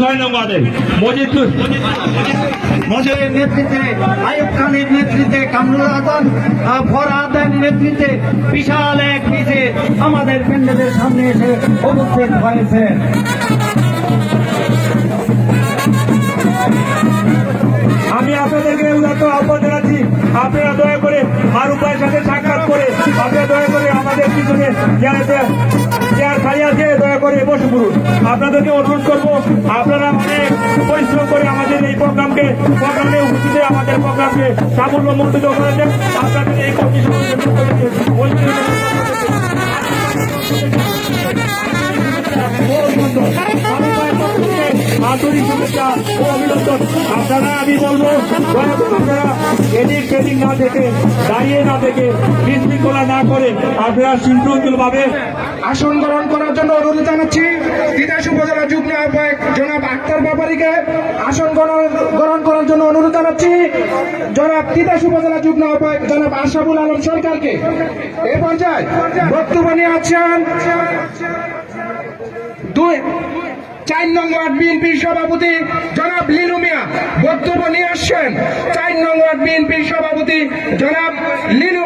ছয় মজিদপুর মজুরের নেতৃত্বে আয়ুব খানের নেতৃত্বে কামরুল হাসান নেতৃত্বে বিশাল এক আমাদের সামনে এসে উপস্থিত হয়েছে। আমি আপনাদেরকে উদাত্ত আহ্বান জানাচ্ছি, আপনারা দয়া করে আর উপায়ের সাথে সাক্ষাৎ করে, আপনারা দয়া করে আমাদের পিছনে আছে দয়া করে বসে পড়ুন। আপনাদেরকে অনুরোধ করব, আপনারা অনেক পরিশ্রম করে আমাদের এই প্রোগ্রামকে, প্রোগ্রামে উপস্থিত আমাদের প্রোগ্রামকে সাফল্য মণ্ডিত করেছেন আপনাদের এই ও আপনারা, আমি বলব আপনারা এদিক না থেকে দাঁড়িয়ে না থেকে বিশৃঙ্খলা না করে আপনারা শৃঙ্খল ভাবে আসন গ্রহণ করার জন্য অনুরোধ জানাচ্ছি। তিতাস উপজেলা যুগ্ম আহ্বায়ক জনাব আক্তার ব্যাপারীকে আসন গ্রহণ করার জন্য অনুরোধ জানাচ্ছি। জনাব তিতাস উপজেলা যুগ্ম আহ্বায়ক জনাব আশাফুল আলম সরকারকে। এ পর্যায়ে বক্তব্য নিয়ে আছেন দুই, চার নং ওয়ার্ড বিএনপির সভাপতি জনাব লিলু মিয়া। বক্তব্য নিয়ে আসছেন চার নং ওয়ার্ড বিএনপির সভাপতি জনাব লিলু